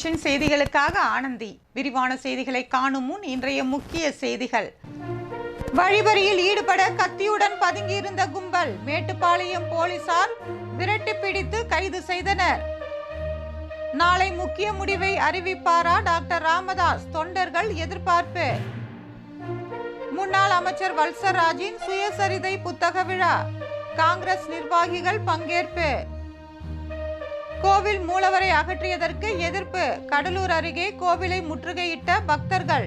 Vision செய்திகளுக்காக ஆனந்தி. விரிவான செய்திகளை காணும் முன் இன்றைய முக்கிய செய்திகள். வழிபறியில் ஈடுபட கத்தியுடன் பதுங்கியிருந்த கும்பல். மேட்டுப்பாளையம் போலீசார் விரட்டி பிடித்து கைது செய்தனர். நாளை முக்கிய முடிவை அறிவிப்பாரா டாக்டர் ராமதாஸ்? தொண்டர்கள் எதிர்பார்ப்பு. முன்னாள் அமைச்சர் வல்சராஜின் சுயசரிதை புத்தக விழா. காங்கிரஸ் நிர்வாகிகள் பங்கேற்பு. கோவில் மூலவரை அகற்றியதற்கு எதிர்ப்பு. கடலூர் அருகே கோவிலை முற்றுகையிட்ட பக்தர்கள்.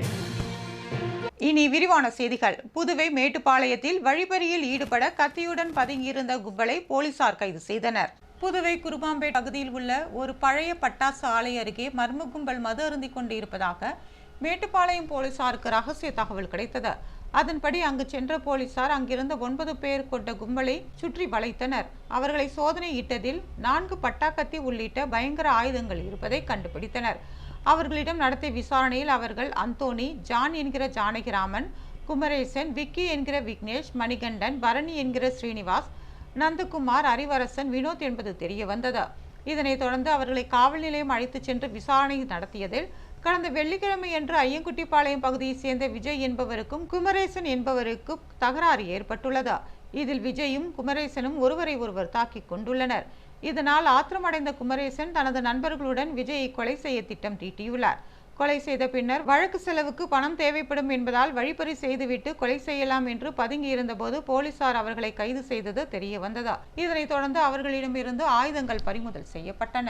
இனி விரிவான செய்திகள். புதுவை மேட்டுப்பாளையத்தில் வழிபறியில் ஈடுபட கத்தியுடன் பதுங்கியிருந்த கும்பலை போலீசார் கைது செய்தனர். புதுவை குருபாம்பேட் பகுதியில் உள்ள ஒரு பழைய பட்டாசு ஆலை அருகே மர்ம கும்பல் மது அருந்திக் கொண்டு இருப்பதாக மேட்டுப்பாளையம் போலீசாருக்கு ரகசிய தகவல் கிடைத்தது. அதன்படி அங்கு சென்ற போலீசார் அங்கிருந்த ஒன்பது பேர் கொண்ட கும்பலை சுற்றி வளைத்தனர். அவர்களை சோதனையிட்டதில் நான்கு பட்டாக்கத்தி உள்ளிட்ட பயங்கர ஆயுதங்கள் இருப்பதை கண்டுபிடித்தனர். அவர்களிடம் நடத்திய விசாரணையில் அவர்கள் அந்தோணி ஜான் என்கிற ஜானகிராமன் குமரேசன் விக்கி என்கிற விக்னேஷ் மணிகண்டன் பரணி என்கிற ஸ்ரீனிவாஸ் நந்தகுமார் அரிவரசன் வினோத் என்பது தெரிய வந்தது இதனைத் தொடர்ந்து அவர்களை காவல் நிலையம் அழைத்துச் சென்று விசாரணை நடத்தியதில் கடந்த வெள்ளிக்கிழமையன்று ஐயங்குட்டிப்பாளையம் பகுதியைச் சேர்ந்த விஜய் என்பவருக்கும் குமரேசன் என்பவருக்கும் தகராறு ஏற்பட்டுள்ளது. இதில் விஜயும் குமரேசனும் ஒருவரை ஒருவர் தாக்கிக் கொண்டுள்ளனர். இதனால் ஆத்திரமடைந்த குமரேசன் தனது நண்பர்களுடன் விஜயை கொலை செய்ய திட்டம் தீட்டியுள்ளார். கொலை செய்த பின்னர் வழக்கு செலவுக்கு பணம் தேவைப்படும் என்பதால் வழிப்பறி செய்துவிட்டு கொலை செய்யலாம் என்று பதுங்கி இருந்தபோது போலீசார் அவர்களை கைது செய்தது தெரிய வந்ததா இதனைத் தொடர்ந்து அவர்களிடமிருந்து ஆயுதங்கள் பறிமுதல் செய்யப்பட்டன.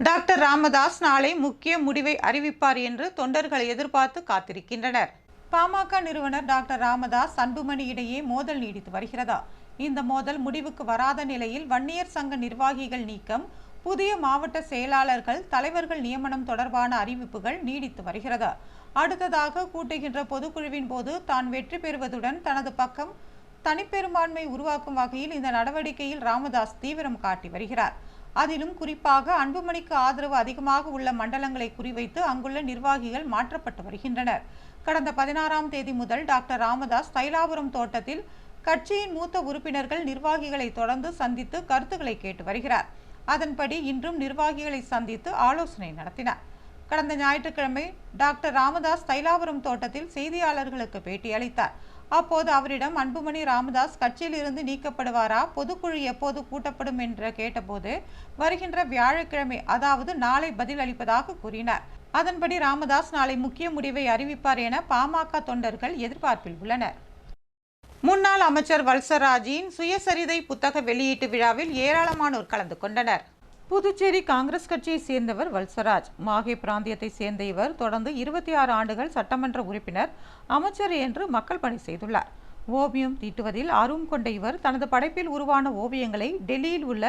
டாக்டர் ராமதாஸ் நாளை முக்கிய முடிவை அறிவிப்பார் என்று தொண்டர்கள் எதிர்பார்த்து காத்திருக்கின்றனர். பாமக நிறுவனர் டாக்டர் ராமதாஸ் அன்புமணி இடையே மோதல் நீடித்து வருகிறதா? இந்த மோதல் முடிவுக்கு வராத நிலையில் வன்னியர் சங்க நிர்வாகிகள் நீக்கம் புதிய மாவட்ட செயலாளர்கள் தலைவர்கள் நியமனம் தொடர்பான அறிவிப்புகள் நீடித்து வருகிறது? அடுத்ததாக கூட்டுகின்ற பொதுக்குழுவின் போது தான் வெற்றி பெறுவதுடன் தனது பக்கம் தனிப்பெரும்பான்மை உருவாக்கும் வகையில் இந்த நடவடிக்கையில் ராமதாஸ் தீவிரம் காட்டி வருகிறார். அதிலும் குறிப்பாக அன்புமணிக்கு ஆதரவு அதிகமாக உள்ள மண்டலங்களை குறிவைத்து அங்குள்ள நிர்வாகிகள் மாற்றப்பட்டு வருகின்றனர். கடந்த பதினாறாம் தேதி முதல் டாக்டர் ராமதாஸ் தைலாபுரம் தோட்டத்தில் கட்சியின் மூத்த உறுப்பினர்கள் நிர்வாகிகளை தொடர்ந்து சந்தித்து கருத்துக்களை கேட்டு வருகிறார். அதன்படி இன்றும் நிர்வாகிகளை சந்தித்து ஆலோசனை நடத்தினார். கடந்த ஞாயிற்றுக்கிழமை டாக்டர் ராமதாஸ் தைலாபுரம் தோட்டத்தில் செய்தியாளர்களுக்கு பேட்டியளித்தார். அப்போது அவரிடம் அன்புமணி ராமதாஸ் கட்சியிலிருந்து நீக்கப்படுவாரா? பொதுக்குழு எப்போது கூட்டப்படும்? என்று கேட்டபோது வருகின்ற வியாழக்கிழமை அதாவது நாளை பதில் அளிப்பதாக கூறினார். அதன்படி ராமதாஸ் நாளை முக்கிய முடிவை அறிவிப்பார் என பாமக தொண்டர்கள் எதிர்பார்ப்பில் உள்ளனர். முன்னாள் அமைச்சர் வல்சராஜின் சுயசரிதை புத்தக வெளியீட்டு விழாவில் ஏராளமானோர் கலந்து கொண்டனர். புதுச்சேரி காங்கிரஸ் கட்சியை சேர்ந்தவர் வல்சராஜ். மாஹே பிராந்தியத்தை சேர்ந்த இவர் தொடர்ந்து இருபத்தி ஆறு ஆண்டுகள் சட்டமன்ற உறுப்பினர் அமைச்சர் என்று மக்கள் பணி செய்துள்ளார். ஓவியம் தீட்டுவதில் ஆர்வம் கொண்ட இவர் தனது படைப்பில் உருவான ஓவியங்களை டெல்லியில் உள்ள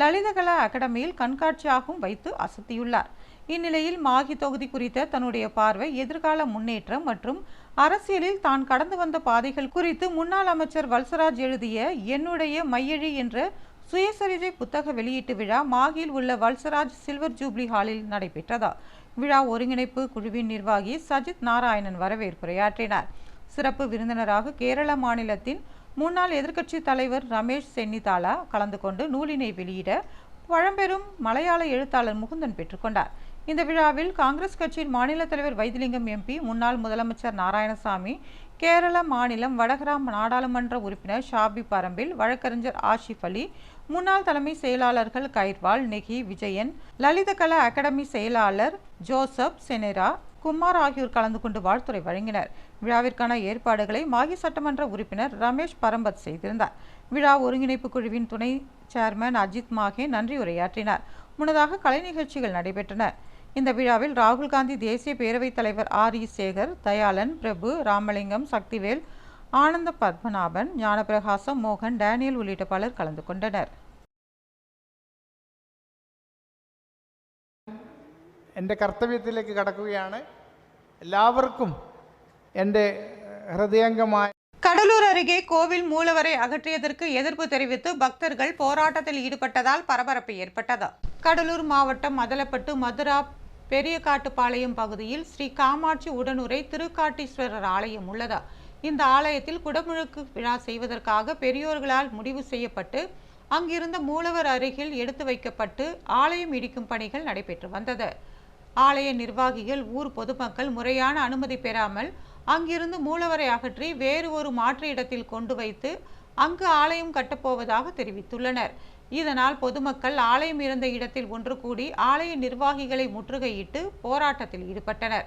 லலிதகலா அகாடமியில் கண்காட்சியாகவும் வைத்து அசத்தியுள்ளார். இந்நிலையில் மாகி தொகுதி குறித்த தன்னுடைய பார்வை எதிர்கால முன்னேற்றம் மற்றும் அரசியலில் தான் கடந்து வந்த பாதைகள் குறித்து முன்னாள் அமைச்சர் வல்சராஜ் எழுதிய என்னுடைய மையழி என்ற சுயசரிதை புத்தக வெளியீட்டு விழா மாகியில் உள்ள வல்சராஜ் சில்வர் ஜூப்ளி ஹாலில் நடைபெற்றதா. விழா ஒருங்கிணைப்பு குழுவின் நிர்வாகி சஜித் நாராயணன் வரவேற்புரையாற்றினார். சிறப்பு விருந்தினராக கேரள மாநிலத்தின் முன்னாள் எதிர்க்கட்சி தலைவர் ரமேஷ் சென்னிதாலா கலந்து கொண்டு நூலினை வெளியிட பழம்பெரும் மலையாள எழுத்தாளர் முகுந்தன் பெற்றுக்கொண்டார். இந்த விழாவில் காங்கிரஸ் கட்சியின் மாநில தலைவர் வைத்திலிங்கம் எம்பி முன்னாள் முதலமைச்சர் நாராயணசாமி கேரள மாநிலம் வடகராம் நாடாளுமன்ற உறுப்பினர் ஷாபி பரம்பில் வழக்கறிஞர் ஆஷிப் அலி முன்னாள் தலைமை செயலாளர்கள் கைர்வால் நெகி விஜயன் லலிதகலா அகாடமி செயலாளர் ஜோசப் செனேரா குமார் ஆகியோர் கலந்து கொண்டு வாழ்த்துறை வழங்கினர். விழாவிற்கான ஏற்பாடுகளை மாகி சட்டமன்ற உறுப்பினர் ரமேஷ் பரம்பத் செய்திருந்தார். விழா ஒருங்கிணைப்பு குழுவின் துணை சேர்மன் அஜித் மாகே நன்றி உரையாற்றினார் முன்னதாக கலை நிகழ்ச்சிகள் நடைபெற்றன. இந்த விழாவில் ராகுல் காந்தி தேசிய பேரவைத் தலைவர் ஆர் இ சேகர் தயாளன் பிரபு ராமலிங்கம் சக்திவேல் ஆனந்த பத்மநாபன் ஞானப்பிரகாசம் மோகன் டேனியல் உள்ளிட்ட பலர் கலந்து கொண்டனர் എൻ്റെ കർത്തവ്യത്തിലേക്ക് കടക്കുകയാണ് എല്ലാവർക്കും എൻ്റെ ഹൃദയംഗമായ கடலூர் அருகே கோவில் மூலவரை அகற்றியதற்கு எதிர்ப்பு தெரிவித்து பக்தர்கள் போராட்டத்தில் ஈடுபட்டதால் பரபரப்பு ஏற்பட்டது கடலூர் மாவட்டம் மதலப்பட்டு மதுரா பெரியகாட்டுப்பாளையம் பகுதியில் ஸ்ரீ காமாட்சி உடனுரை திருக்காட்டீஸ்வரர் ஆலயம் உள்ளதா. இந்த ஆலயத்தில் குடமுழுக்கு விழா செய்வதற்காக பெரியோர்களால் முடிவு செய்யப்பட்டு அங்கிருந்த மூலவர் அருகில் எடுத்து வைக்கப்பட்டு ஆலயம் இடிக்கும் பணிகள் நடைபெற்று வந்தது. ஆலய நிர்வாகிகள் ஊர் பொதுமக்கள் முறையான அனுமதி பெறாமல் அங்கிருந்து மூலவரை அகற்றி வேறு ஒரு மாற்று இடத்தில் கொண்டு வைத்து அங்கு ஆலயம் கட்டப்போவதாக தெரிவித்துள்ளனர். இதனால் பொதுமக்கள் ஆலயம் இருந்த இடத்தில் ஒன்று கூடி ஆலய நிர்வாகிகளை முற்றுகையிட்டு போராட்டத்தில் ஈடுபட்டனர்.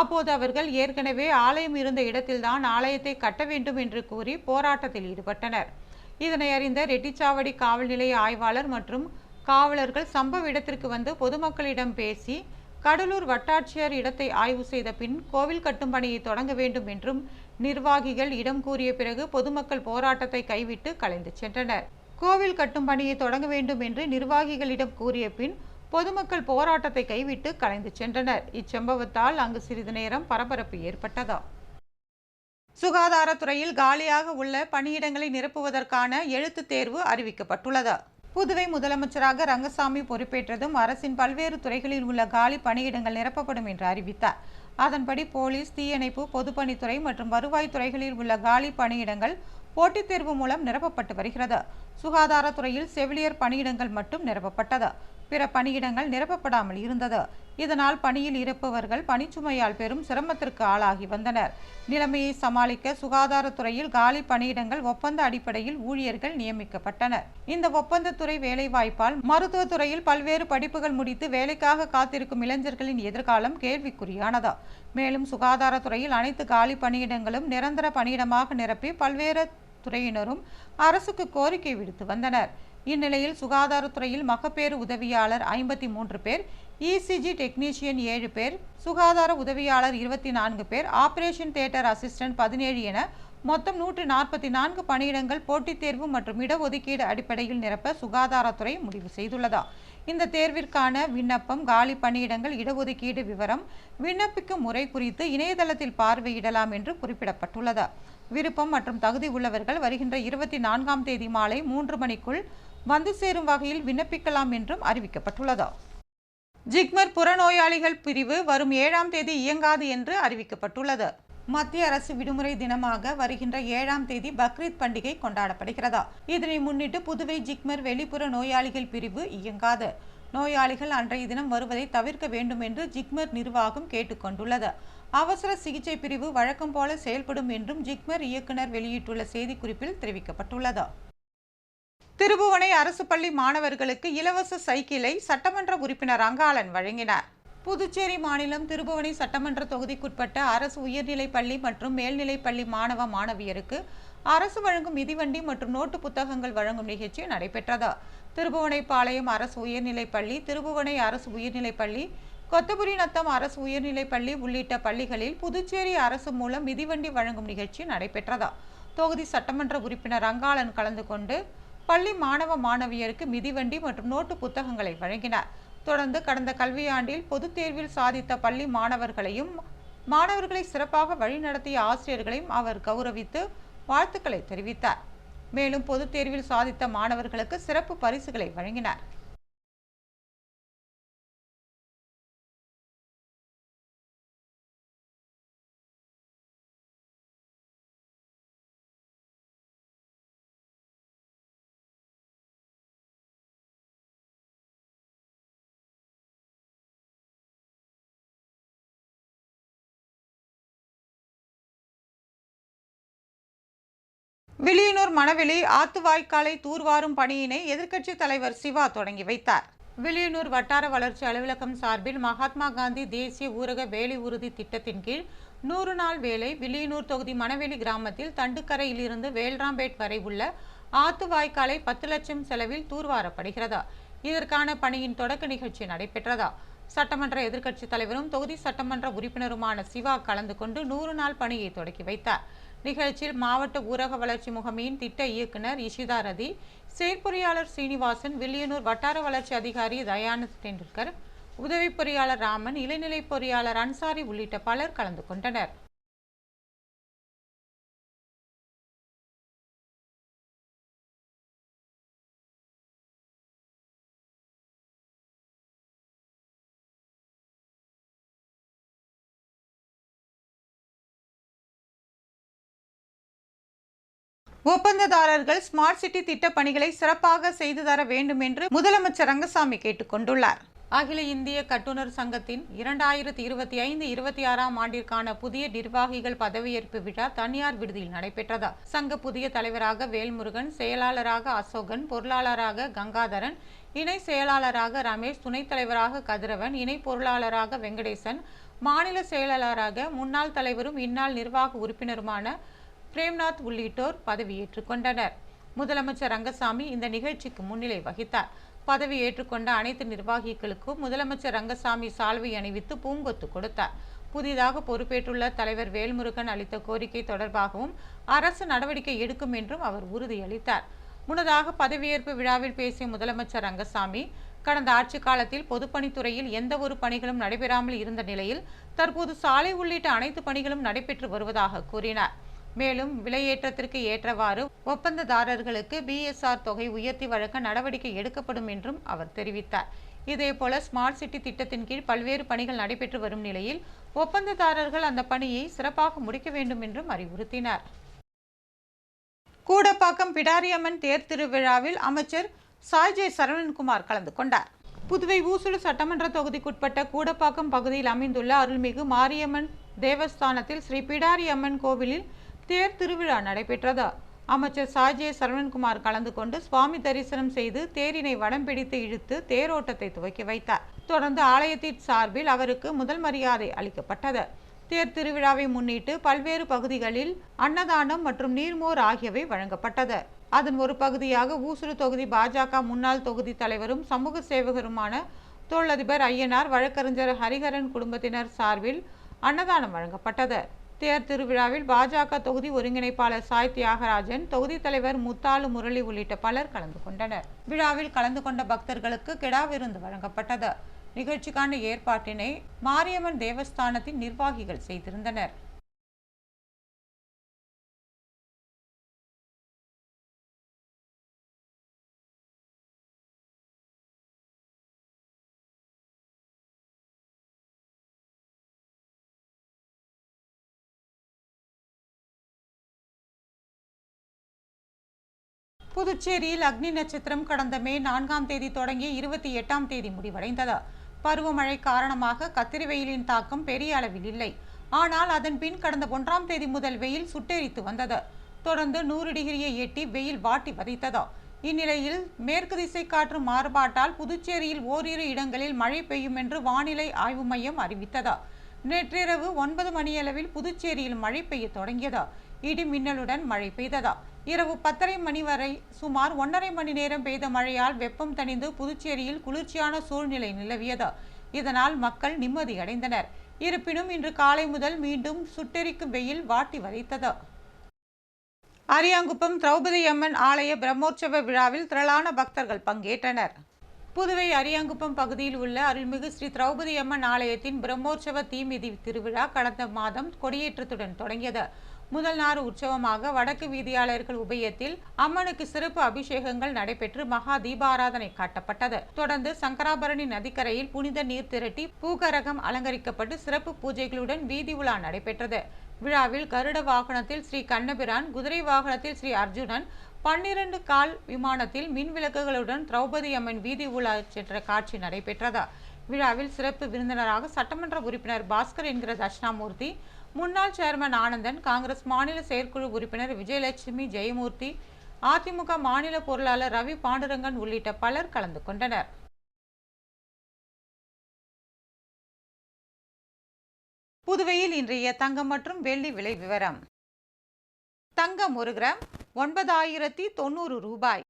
அப்போது அவர்கள் ஏற்கனவே ஆலயம் இருந்த இடத்தில்தான் ஆலயத்தை கட்ட வேண்டும் என்று கூறி போராட்டத்தில் ஈடுபட்டனர். இதனை அறிந்த ரெட்டிச்சாவடி காவல் நிலைய ஆய்வாளர் மற்றும் காவலர்கள் சம்பவ இடத்திற்கு வந்து பொதுமக்களிடம் பேசி கடலூர் வட்டாட்சியர் இடத்தை ஆய்வு செய்த பின் கோவில் கட்டும் பணியை தொடங்க வேண்டும் என்றும் நிர்வாகிகள் இடம் கூறிய பிறகு பொதுமக்கள் போராட்டத்தை கைவிட்டு கலைந்து சென்றனர். கோவில் கட்டும் பணியை தொடங்க வேண்டும் என்று நிர்வாகிகளிடம் கூறிய பின் பொதுமக்கள் போராட்டத்தை கைவிட்டு கலைந்து சென்றனர். இச்சம்பவத்தால் அங்கு சிறிது நேரம் பரபரப்பு ஏற்பட்டதா? சுகாதாரத்துறையில் காலியாக உள்ள பணியிடங்களை நிரப்புவதற்கான எழுத்துத் தேர்வு அறிவிக்கப்பட்டுள்ளது? புதுவை முதலமைச்சராக ரங்கசாமி பொறுப்பேற்றதும் அரசின் பல்வேறு துறைகளில் உள்ள காலி பணியிடங்கள் நிரப்பப்படும் என்று அறிவித்தார். அதன்படி போலீஸ் தீயணைப்பு பொதுப்பணித்துறை மற்றும் வருவாய் துறைகளில் உள்ள காலி பணியிடங்கள் போட்டித் தேர்வு மூலம் நிரப்பப்பட்டு வருகிறது. சுகாதாரத்துறையில் செவிலியர் பணியிடங்கள் மட்டும் நிரப்பப்பட்டது. பிற பணியிடங்கள் நிரப்பப்படாமல் இருந்தது. இதனால் பணியில் இருப்பவர்கள் பணிச்சுமையால் பெரும் சிரமத்திற்கு ஆளாகி வந்தனர். நிலைமையை சமாளிக்க சுகாதாரத்துறையில் காலி பணியிடங்கள் ஒப்பந்த அடிப்படையில் ஊழியர்கள் நியமிக்கப்பட்டனர். இந்த ஒப்பந்தத்துறை வேலைவாய்ப்பால் மருத்துவத்துறையில் பல்வேறு படிப்புகள் முடித்து வேலைக்காக காத்திருக்கும் இளைஞர்களின் எதிர்காலம் கேள்விக்குறியானதா. மேலும் சுகாதாரத்துறையில் அனைத்து காலி பணியிடங்களும் நிரந்தர பணியிடமாக நிரப்பி பல்வேறு துறையினரும் அரசுக்கு கோரிக்கை விடுத்து வந்தனர். இந்நிலையில் சுகாதாரத்துறையில் மகப்பேறு உதவியாளர் ஐம்பத்தி மூன்று பேர் இசிஜி டெக்னீஷியன் ஏழு பேர் சுகாதார உதவியாளர் இருபத்தி நான்கு பேர் ஆபரேஷன் தியேட்டர் அசிஸ்டன்ட் பதினேழு என மொத்தம் நூற்று நாற்பத்தி நான்கு பணியிடங்கள் போட்டித் தேர்வு மற்றும் இடஒதுக்கீடு அடிப்படையில் நிரப்ப சுகாதாரத்துறை முடிவு செய்துள்ளதா. இந்த தேர்விற்கான விண்ணப்பம் காலி பணியிடங்கள் இடஒதுக்கீடு விவரம் விண்ணப்பிக்கும் முறை குறித்து இணையதளத்தில் பார்வையிடலாம் என்று குறிப்பிடப்பட்டுள்ளது. விருப்பம் மற்றும் தகுதி உள்ளவர்கள் வருகின்ற இருபத்தி நான்காம் தேதி மாலை மூன்று மணிக்குள் வந்து சேரும் வகையில் விண்ணப்பிக்கலாம் என்றும் அறிவிக்கப்பட்டுள்ளது. ஜிக்மர் புறநோயாளிகள் பிரிவு வரும் ஏழாம் தேதி இயங்காது என்று அறிவிக்கப்பட்டுள்ளது. மத்திய அரசு விடுமுறை தினமாக வருகின்ற ஏழாம் தேதி பக்ரீத் பண்டிகை கொண்டாடப்படுகிறதா? இதனை முன்னிட்டு புதுவை ஜிக்மர் வெளிப்புற நோயாளிகள் பிரிவு இயங்காது. நோயாளிகள் அன்றைய தினம் வருவதை தவிர்க்க வேண்டும் என்று ஜிக்மர் நிர்வாகம் கேட்டுக்கொண்டுள்ளது அவசர சிகிச்சை பிரிவு வழக்கம் போல செயல்படும் என்றும் ஜிக்மர் இயக்குனர் வெளியிட்டுள்ள செய்திக்குறிப்பில் தெரிவிக்கப்பட்டுள்ளது. திருபுவனை அரசு பள்ளி மாணவர்களுக்கு இலவச சைக்கிளை சட்டமன்ற உறுப்பினர் அங்காளன் வழங்கினார். புதுச்சேரி மாநிலம் திருபுவனை சட்டமன்ற தொகுதிக்குட்பட்ட அரசு உயர்நிலைப் பள்ளி மற்றும் மேல்நிலைப் பள்ளி மாணவ மாணவியருக்கு அரசு வழங்கும் மிதிவண்டி மற்றும் நோட்டு புத்தகங்கள் வழங்கும் நிகழ்ச்சி நடைபெற்றது. திருபுவனைப்பாளையம் அரசு உயர்நிலைப் பள்ளி திருபுவனை அரசு உயர்நிலைப் பள்ளி கொத்தபுரி நத்தம் அரசு உயர்நிலைப் பள்ளி உள்ளிட்ட பள்ளிகளில் புதுச்சேரி அரசு மூலம் மிதிவண்டி வழங்கும் நிகழ்ச்சி நடைபெற்றதா. தொகுதி சட்டமன்ற உறுப்பினர் அங்காளன் கலந்து கொண்டு பள்ளி மாணவ மாணவியருக்கு மிதிவண்டி மற்றும் நோட்டு புத்தகங்களை வழங்கினார். தொடர்ந்து கடந்த கல்வியாண்டில் பொதுத் தேர்வில் சாதித்த பள்ளி மாணவர்களையும் மாணவர்களை சிறப்பாக வழிநடத்திய ஆசிரியர்களையும் அவர் கௌரவித்து வாழ்த்துக்களை தெரிவித்தார். மேலும் பொதுத் தேர்வில் சாதித்த மாணவர்களுக்கு சிறப்பு பரிசுகளை வழங்கினார். வில்லியனூர் மணவெளி ஆத்துவாய்க்காலை தூர்வாரும் பணியினை எதிர்க்கட்சித் தலைவர் சிவா தொடங்கி வைத்தார். வில்லியனூர் வட்டார வளர்ச்சி அலுவலகம் சார்பில் மகாத்மா காந்தி தேசிய ஊரக வேலை உறுதி திட்டத்தின் கீழ் நூறு நாள் வேலை வில்லியனூர் தொகுதி மணவெளி கிராமத்தில் தண்டுக்கரையிலிருந்து வேல்ராம்பேட் வரை உள்ள ஆத்துவாய்க்காலை பத்து லட்சம் செலவில் தூர்வாரப்படுகிறதா. இதற்கான பணியின் தொடக்க நிகழ்ச்சி நடைபெற்றதா. சட்டமன்ற எதிர்க்கட்சித் தலைவரும் தொகுதி சட்டமன்ற உறுப்பினருமான சிவா கலந்து கொண்டு நூறு நாள் பணியை தொடக்கி வைத்தார். நிகழ்ச்சியில் மாவட்ட ஊரக வளர்ச்சி முகமையின் திட்ட இயக்குனர் இஷிதா ரதி செயற்பொறியாளர் சீனிவாசன் வில்லியனூர் வட்டார வளர்ச்சி அதிகாரி தயானந்த் டெண்டுல்கர் உதவி பொறியாளர் ராமன் இளநிலை பொறியாளர் அன்சாரி உள்ளிட்ட பலர் கலந்து கொண்டனர். ஒப்பந்ததாரர்கள் ஸ்மார்ட் சிட்டி திட்டப் பணிகளை சிறப்பாக செய்து தர வேண்டும் என்று முதலமைச்சர் ரங்கசாமி கேட்டுக்கொண்டுள்ளார். அகில இந்திய கட்டுனர் சங்கத்தின் இரண்டாயிரத்தி இருபத்தி ஐந்து இருபத்தி ஆறாம் ஆண்டிற்கான புதிய நிர்வாகிகள் பதவியேற்பு விழா தனியார் விடுதியில் நடைபெற்றது. சங்க புதிய தலைவராக வேல்முருகன் செயலாளராக அசோகன் பொருளாளராக கங்காதரன் இணை செயலாளராக ரமேஷ் துணைத் தலைவராக கதிரவன் இணை பொருளாளராக வெங்கடேசன் மாநில செயலாளராக முன்னாள் தலைவரும் இந்நாள் நிர்வாக உறுப்பினருமான பிரேம்நாத் உள்ளிட்டோர் பதவியேற்றுக் கொண்டனர். முதலமைச்சர் ரங்கசாமி இந்த நிகழ்ச்சிக்கு முன்னிலை வகித்தார். பதவி ஏற்றுக்கொண்ட அனைத்து நிர்வாகிகளுக்கும் முதலமைச்சர் ரங்கசாமி சால்வை அணிவித்து பூங்கொத்து கொடுத்தார். புதிதாக பொறுப்பேற்றுள்ள தலைவர் வேல்முருகன் அளித்த கோரிக்கை தொடர்பாகவும் அரசு நடவடிக்கை எடுக்கும் என்றும் அவர் உறுதியளித்தார். முன்னதாக பதவியேற்பு விழாவில் பேசிய முதலமைச்சர் ரங்கசாமி கடந்த ஆட்சி காலத்தில் பொதுப்பணித்துறையில் எந்த ஒரு பணிகளும் நடைபெறாமல் இருந்த நிலையில் தற்போது சாலை உள்ளிட்ட அனைத்து பணிகளும் நடைபெற்று வருவதாக கூறினார். மேலும் விலையேற்றத்திற்கு ஏற்றவாறு ஒப்பந்ததாரர்களுக்கு பிஎஸ்ஆர் தொகை உயர்த்தி வழங்க நடவடிக்கை எடுக்கப்படும் என்றும் அவர் தெரிவித்தார். இதேபோல ஸ்மார்ட் சிட்டி திட்டத்தின் கீழ் பல்வேறு பணிகள் நடைபெற்று வரும் நிலையில் ஒப்பந்ததாரர்கள் அந்த பணியை சிறப்பாக முடிக்க வேண்டும் என்றும் அறிவுறுத்தினார். கூடப்பாக்கம் பிடாரியம்மன் தேர் திருவிழாவில் அமைச்சர் சாய்ஜே சரவணன்குமார் கலந்து கொண்டார். புதுவை ஊசுடு சட்டமன்ற தொகுதிக்குட்பட்ட கூடப்பாக்கம் பகுதியில் அமைந்துள்ள அருள்மிகு மாரியம்மன் தேவஸ்தானத்தில் ஸ்ரீ பிடாரியம்மன் கோவிலில் தேர் திருவிழா நடைபெற்றது. அமைச்சர் சாஜே சரவணன்குமார் கலந்து கொண்டு சுவாமி தரிசனம் செய்து தேரினை வடம் பிடித்து இழுத்து தேரோட்டத்தை துவக்கி வைத்தார். தொடர்ந்து ஆலயத்தின் சார்பில் அவருக்கு முதல் மரியாதை அளிக்கப்பட்டது. தேர் திருவிழாவை முன்னிட்டு பல்வேறு பகுதிகளில் அன்னதானம் மற்றும் நீர்மோர் ஆகியவை வழங்கப்பட்டது. அதன் ஒரு பகுதியாக ஊசுடு தொகுதி பாஜக முன்னாள் தொகுதி தலைவரும் சமூக சேவகருமான தொழிலதிபர் ஐயனார் வழக்கறிஞர் ஹரிஹரன் குடும்பத்தினர் சார்பில் அன்னதானம் வழங்கப்பட்டது. தேர் திருவிழாவில் பாஜக தொகுதி ஒருங்கிணைப்பாளர் சாய் தியாகராஜன் தொகுதி தலைவர் முத்தாலு முரளி உள்ளிட்ட பலர் கலந்து கொண்டனர். விழாவில் கலந்து கொண்ட பக்தர்களுக்கு கிடா விருந்து வழங்கப்பட்டது. நிகழ்ச்சிக்கான ஏற்பாட்டினை மாரியம்மன் தேவஸ்தானத்தின் நிர்வாகிகள் செய்திருந்தனர். புதுச்சேரியில் அக்னி நட்சத்திரம் கடந்த மே நான்காம் தேதி தொடங்கி இருபத்தி எட்டாம் தேதி முடிவடைந்தது. பருவமழை காரணமாக கத்திரி வெயிலின் தாக்கம் பெரிய அளவில் இல்லை. ஆனால் அதன் பின் கடந்த ஒன்றாம் தேதி முதல் வெயில் சுட்டெரித்து வந்தது. தொடர்ந்து நூறு டிகிரியை எட்டி வெயில் வாட்டி வதைத்தது. இந்நிலையில் மேற்கு திசை காற்று மாறுபாட்டால் புதுச்சேரியில் ஓரிரு இடங்களில் மழை பெய்யும் என்று வானிலை ஆய்வு மையம் அறிவித்தது. நேற்றிரவு ஒன்பது மணியளவில் புதுச்சேரியில் மழை பெய்ய தொடங்கியது. இடி மின்னலுடன் மழை பெய்ததா. இரவு பத்தரை மணி வரை சுமார் ஒன்றரை மணி நேரம் பெய்த மழையால் வெப்பம் தணிந்து புதுச்சேரியில் குளிர்ச்சியான சூழ்நிலை நிலவியது. இதனால் மக்கள் நிம்மதியடைந்தனர் இருப்பினும் இன்று காலை முதல் மீண்டும் சுட்டெரிக்கும் வெயில் வாட்டி வதைத்தது. அரியாங்குப்பம் திரௌபதி அம்மன் ஆலய பிரம்மோற்சவ விழாவில் திரளான பக்தர்கள் பங்கேற்றனர். புதுவை அரியாங்குப்பம் பகுதியில் உள்ள அருள்மிகு ஸ்ரீ திரௌபதி அம்மன் ஆலயத்தின் பிரம்மோற்சவ தீமிதி திருவிழா கடந்த மாதம் கொடியேற்றத்துடன் தொடங்கியது. முதல் நாள் உற்சவமாக வடக்கு வீதியாளர்கள் உபயத்தில் அம்மனுக்கு சிறப்பு அபிஷேகங்கள் நடைபெற்று மகா தீபாராதனை காட்டப்பட்டது. தொடர்ந்து சங்கராபரணி நதிக்கரையில் புனித நீர் திரட்டி பூகரகம் அலங்கரிக்கப்பட்டு சிறப்பு பூஜைகளுடன் வீதி உலா நடைபெற்றது. விழாவில் கருட வாகனத்தில் ஸ்ரீ கண்ணபிரான் குதிரை வாகனத்தில் ஸ்ரீ அர்ஜுனன் பன்னிரண்டு கால் விமானத்தில் மின் விளக்குகளுடன் திரௌபதி அம்மன் வீதி உலா சென்ற காட்சி நடைபெற்றது. விழாவில் சிறப்பு விருந்தினராக சட்டமன்ற உறுப்பினர் பாஸ்கர் என்கிற தட்சிணாமூர்த்தி முன்னாள் சேர்மன் ஆனந்தன் காங்கிரஸ் மாநில செயற்குழு உறுப்பினர் விஜயலட்சுமி ஜெயமூர்த்தி அதிமுக மாநில பொருளாளர் ரவி பாண்டுரங்கன் உள்ளிட்ட பலர் கலந்து கொண்டனர். புதுவையில் இன்றைய தங்கம் மற்றும் வெள்ளி விலை விவரம். தங்கம் ஒரு கிராம் ஒன்பதாயிரத்தி தொண்ணூறு ரூபாய்.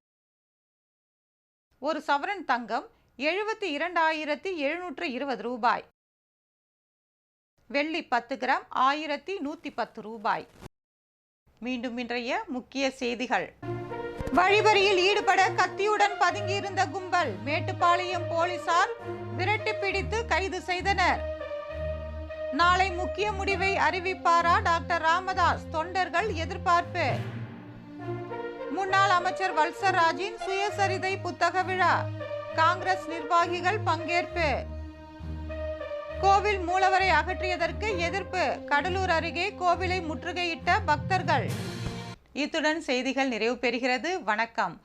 ஒரு சவரன் தங்கம் எழுபத்தி இரண்டாயிரத்தி எழுநூற்று இருபது ரூபாய். வெள்ளி பத்து கிராம் ஆயிரத்தி நூற்றி பத்து ரூபாய். மீண்டும் இன்றைய முக்கிய செய்திகள். வழிபறியில் ஈடுபட கத்தியுடன் பதுங்கியிருந்த கும்பல் மேட்டுப்பாளையம் போலீசார் விரட்டி பிடித்து கைது செய்தனர். நாளை முக்கிய முடிவை அறிவிப்பாரா டாக்டர் ராமதாஸ்? தொண்டர்கள் எதிர்பார்ப்பு. முன்னாள் அமைச்சர் வல்சராஜின் சுயசரிதை புத்தக விழா. காங்கிரஸ் நிர்வாகிகள் பங்கேற்பு. கோவில் மூலவரை அகற்றியதற்கு எதிர்ப்பு. கடலூர் அருகே கோவிலை முற்றுகையிட்ட பக்தர்கள். இத்துடன் செய்திகள் நிறைவு பெறுகிறது. வணக்கம்.